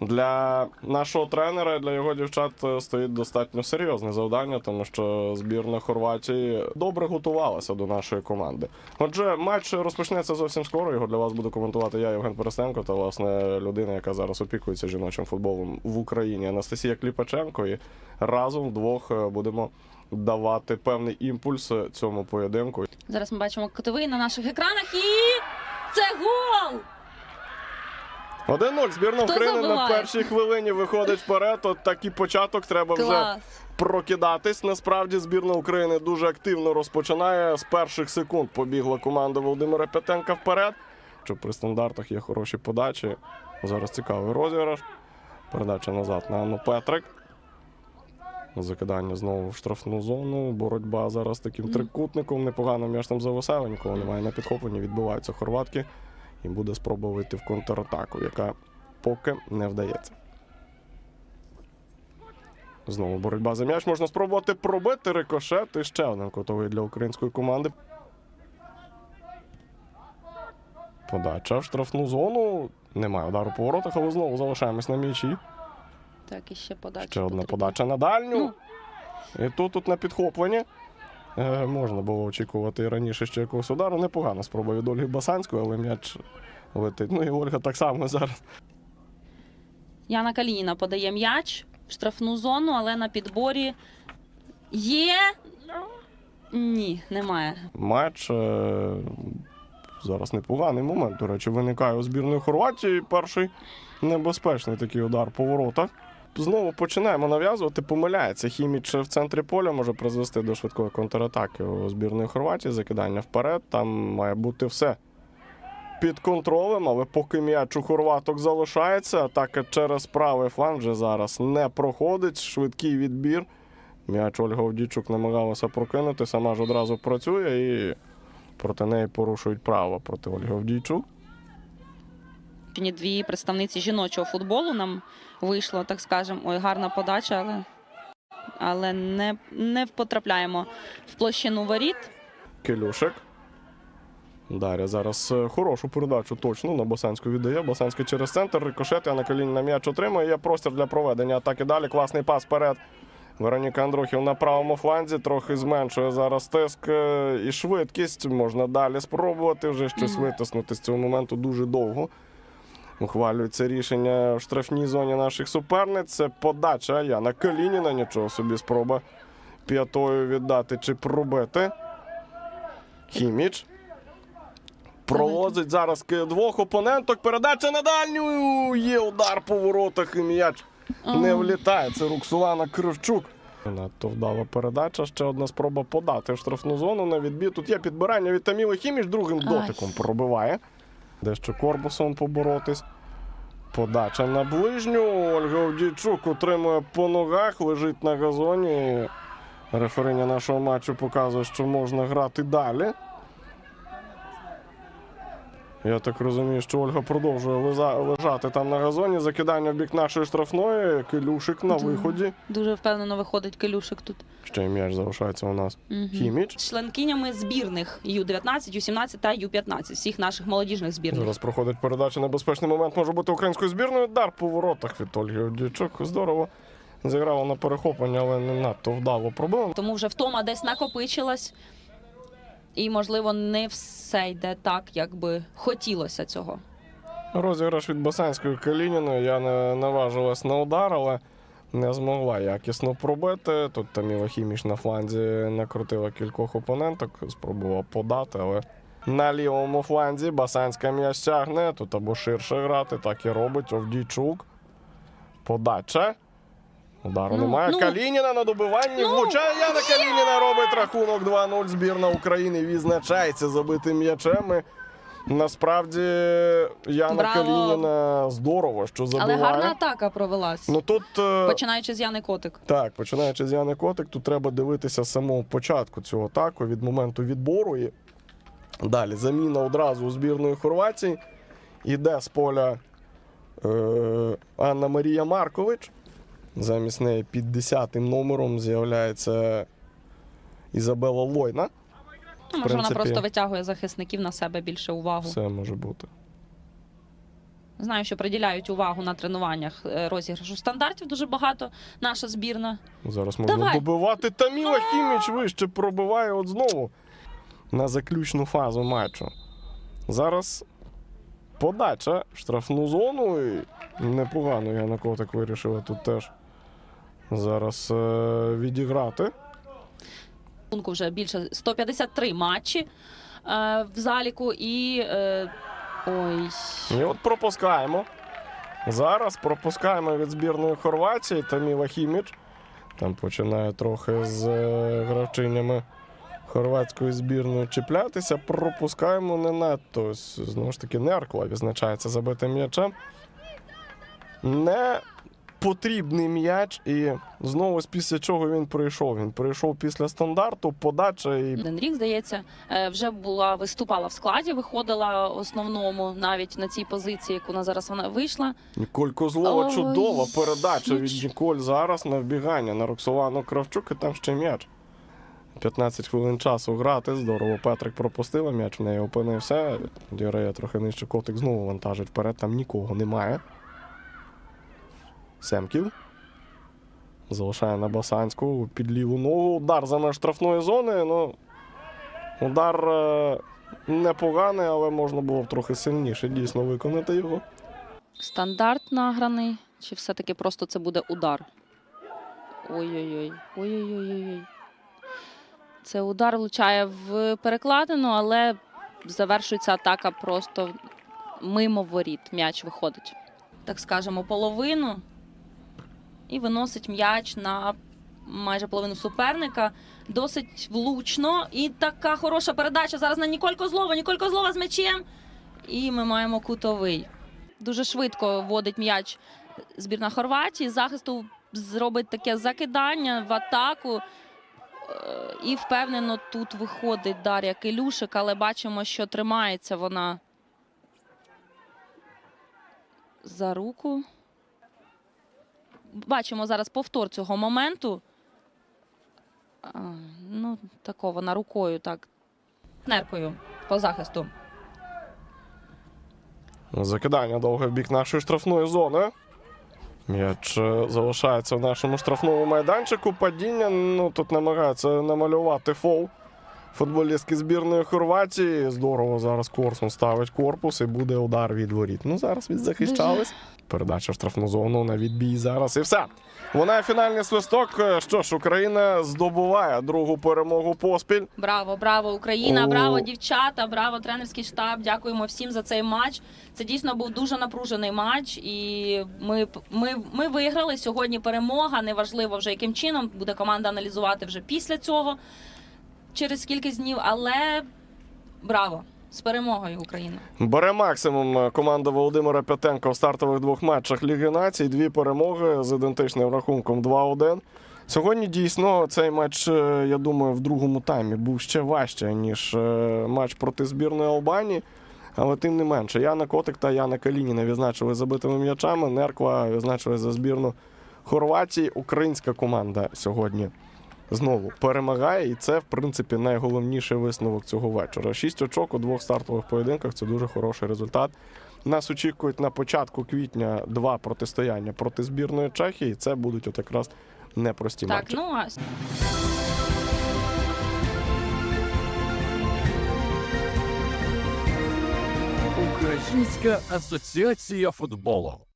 для нашого тренера, для його дівчат е, стоїть достатньо серйозне завдання, тому що збірна Хорватії добре готувалася до нашої команди. Отже, матч розпочнеться зовсім скоро. Його для вас буду коментувати я, Євген Перестенко, та власне людина, яка зараз опікується жіночим футболом в Україні, Анастасія Кліпаченко. І разом вдвох е, будемо давати певний імпульс е, цьому поєдинку. Зараз ми бачимо котовий на наших екранах і це гол! 1-0. Збірна Хто України на першій хвилині виходить вперед. От такий початок треба вже Клас! прокидатись. Насправді збірна України дуже активно розпочинає. З перших секунд побігла команда Володимира П'ятенка вперед. Що при стандартах є хороші подачі. Зараз цікавий розіграш. Передача назад на Анну Петрик. Закидання знову в штрафну зону. Боротьба зараз таким трикутником. Непогано м'яч там зависає, нікого немає на підхопленні. Відбиваються хорватки. І буде спроба вийти в контратаку, яка поки не вдається. Знову боротьба за м'яч. Можна спробувати пробити рикошет. І ще один котовий для української команди. Подача в штрафну зону. Немає удару по воротах, але знову залишаємось на м'ячі. Так, і ще подача. Ще одна потрібна. подача на дальню. І тут, тут на підхопленні. Е, можна було очікувати раніше ще якогось удару. Непогана спроба від Ольги Басанської, але м'яч летить. Ну і Ольга так само зараз. Яна Калініна подає м'яч в штрафну зону, але на підборі є. Ні, немає. матч. Е, Зараз непоганий момент. До речі, виникає у збірної Хорватії. Перший небезпечний такий удар по воротах. Знову починаємо нав'язувати. Помиляється. Хіміч в центрі поля може призвести до швидкої контратаки у збірної Хорватії. Закидання вперед. Там має бути все під контролем, але поки м'яч у хорваток залишається, атака через правий фланг вже зараз не проходить. Швидкий відбір. М'яч Ольга Овдійчук намагалася прокинути, сама ж одразу працює і проти неї порушують право проти Ольги Овдійчук. Сьогодні Дві представниці жіночого футболу нам вийшло, так скажемо. Ой, гарна подача, але, але не, не потрапляємо в площину воріт. Келюшек. Дар'я зараз е, хорошу передачу точно на Босанську віддає. Босанська через центр. Рикошет, коліні на м'яч отримує. Є простір для проведення атаки далі. Класний пас вперед. Вероніка Андрухів на правому фланзі трохи зменшує зараз тиск е, і швидкість. Можна далі спробувати вже щось витиснути з цього моменту дуже довго. Ухвалюється рішення в штрафній зоні наших суперниць. Це подача Яна Калініна. Нічого собі спроба п'ятою віддати чи пробити. Хіміч. Провозить зараз двох опоненток. Передача на дальню. Є удар по воротах і м'яч не влітає. Це Роксолана Кривчук. Надто вдала передача. Ще одна спроба подати в штрафну зону на відбій. Тут є підбирання від Таміли Хіміч, другим дотиком пробиває. Дещо корпусом поборотись. Подача на ближню. Ольга Овдійчук отримує по ногах, лежить на газоні. Рефериня нашого матчу показує, що можна грати далі. Я так розумію, що Ольга продовжує лежати там на газоні. Закидання в бік нашої штрафної. Килюшик на виході. Дуже впевнено виходить Келюшик тут. Ще й м'яч залишається у нас. Мгм. Хіміч. Членкинями збірних Ю-19, Ю-17 та Ю-15, всіх наших молодіжних збірних. Зараз проходить передача. Небезпечний момент може бути українською збірною. Дар по воротах від Ольги Овдійчук. Здорово. Зіграла на перехоплення, але не надто вдало пробила. Тому вже втома десь накопичилась, і, можливо, не все йде так, як би хотілося цього. Розіграш від Басанської Калініної. Я не наважилась на удар, але не змогла якісно пробити. Тут Таміла Хіміш на фланзі накрутила кількох опоненток, спробувала подати, але на лівому фланзі Басанська м'яч тягне. Тут або ширше грати, так і робить. Овдійчук. Подача. Удару Ну, немає. ну. Калініна на добиванні. Ну, Влучає Яна Калініна робить рахунок 2-0. Збірна України відзначається забитим м'ячем. І Насправді Яна Браво. Калініна здорово, що забиває. Але гарна атака провелась. Ну тут е, Починаючи з Яни Котик. так, починаючи з Яни Котик, тут треба дивитися з самого початку цього атаку від моменту відбору. І далі заміна одразу у збірної Хорватії. Іде з поля е, Анна Марія Маркович. Замість неї під 10 номером з'являється Ізабела Лойна. Ну, може, вона просто витягує захисників на себе більше увагу. Все може бути. Знаю, що приділяють увагу на тренуваннях е, розіграшу стандартів дуже багато. Наша збірна. Зараз можна Давай. добивати. Таміла Хіміч вище пробиває от знову на заключну фазу матчу. Зараз подача в штрафну зону. І непогано я на котик вирішила тут теж зараз е- відіграти. Вже більше 153 матчі е, в заліку і. Е, ой. І от пропускаємо. Зараз пропускаємо від збірної Хорватії Таміла Хіміч. Там починає трохи з е, гравчинями хорватської збірної чіплятися. Пропускаємо не надто. Ось, Знову ж таки, Неркла відзначається забитим м'ячем. Не потрібний м'яч, і знову з після чого він прийшов. Він прийшов після стандарту, подача і Один рік, здається, е, вже була виступала в складі, виходила основному навіть на цій позиції, яку вона зараз вона вийшла. Ніколь Козлова Ой, чудова передача від Ніколь зараз на вбігання на Роксолану Кравчук і там ще м'яч. 15 хвилин часу грати. Здорово. Петрик пропустила м'яч, в неї опинився. Дірея трохи нижче котик знову вантажить вперед, там нікого немає. Семків. Залишає на Басанську під ліву ногу. Удар за меж штрафної зони. Ну, удар е, непоганий, але можна було б трохи сильніше дійсно виконати його. Стандарт награний, чи все-таки просто це буде удар? Ой-ой-ой. Ой-ой-ой. Це удар влучає в перекладину, але завершується атака просто мимо воріт. М'яч виходить, так скажемо, половину і виносить м'яч на майже половину суперника. Досить влучно. І така хороша передача зараз на Ніколь Козлова. Ніколь Козлова з м'ячем. І ми маємо кутовий. Дуже швидко вводить м'яч збірна Хорватії. Захисту зробить таке закидання в атаку. Е, І впевнено тут виходить Дар'я Келюшик, але бачимо, що тримається вона за руку. Бачимо зараз повтор цього моменту. А, ну, тако вона рукою так. Неркою по захисту. Закидання довге в бік нашої штрафної зони. М'яч е, залишається в нашому штрафному майданчику. Падіння. Ну тут намагаються намалювати фол. Футболістки збірної Хорватії. Здорово зараз Корсун ставить корпус і буде удар від воріт. Ну зараз відзахищались. Передача в штрафну зону на відбій зараз і все. Вона фінальний свисток. Е, Що ж, Україна здобуває другу перемогу поспіль. Браво, браво, Україна! О. Браво, дівчата! Браво, тренерський штаб. Дякуємо всім за цей матч. Це дійсно був дуже напружений матч, і ми, ми, ми виграли сьогодні. Перемога. Неважливо вже яким чином буде команда аналізувати вже після цього через кількість днів. Але браво! З перемогою Україна! Бере максимум е, команда Володимира П'ятенка в стартових двох матчах Ліги Націй. Дві перемоги з ідентичним рахунком 2-1. Сьогодні дійсно цей матч, е, я думаю, в другому таймі був ще важче, ніж е, матч проти збірної Албанії. Але тим не менше, Яна Котик та Яна Калініна відзначили забитими м'ячами. Нерква відзначили за збірну Хорватії. Українська команда сьогодні знову перемагає, і це, в принципі, найголовніший висновок цього вечора. Шість очок у двох стартових поєдинках це дуже хороший результат. Нас очікують на початку квітня два протистояння проти збірної Чехії. Це будуть от якраз непрості Так, матчі. ну а Українська асоціація футболу.